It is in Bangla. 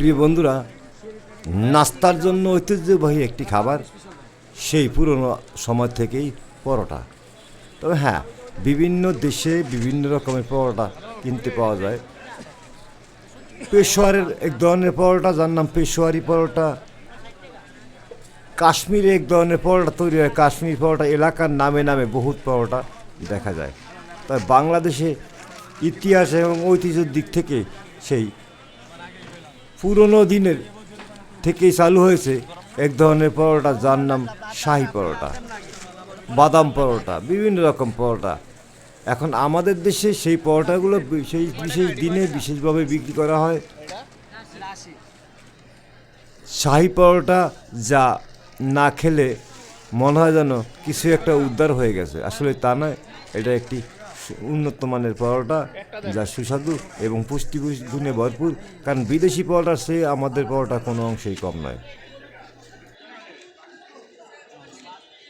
প্রিয় বন্ধুরা, নাস্তার জন্য ঐতিহ্যবাহী একটি খাবার, সেই পুরনো সময় থেকেই পরোটা। তবে হ্যাঁ বিভিন্ন দেশে বিভিন্ন রকমের পরোটা কিনতে পাওয়া যায়। পেশোয়ারের এক ধরনের পরোটা, যার নাম পেশোয়ারি পরোটা। কাশ্মীরে এক ধরনের পরোটা তৈরি হয়। কাশ্মীর পরোটা এলাকার নামে নামে বহুত পরোটা দেখা যায়। তবে বাংলাদেশে ইতিহাস এবং ঐতিহ্যের দিক থেকে সেই পুরনো দিনের থেকেই চালু হয়েছে এক ধরনের পরোটা যার নাম শাহি পরোটা, বাদাম পরোটা, বিভিন্ন রকম পরোটা। এখন আমাদের দেশে সেই পরোটাগুলো বি- সেই বিশেষ দিনে বিশেষভাবে বিক্রি করা হয়। শাহি পরোটা যা না খেলে মনে হয় যেন কিছু একটা উদ্ধার হয়ে গেছে। আসলে তা নয়, এটা একটি উন্নত মানের পরোটা, যা সুস্বাদু এবং পুষ্টি গুণে ভরপুর। কারণ বিদেশি পরোটার সে আমাদের পরোটা কোনো অংশেই কম নয়।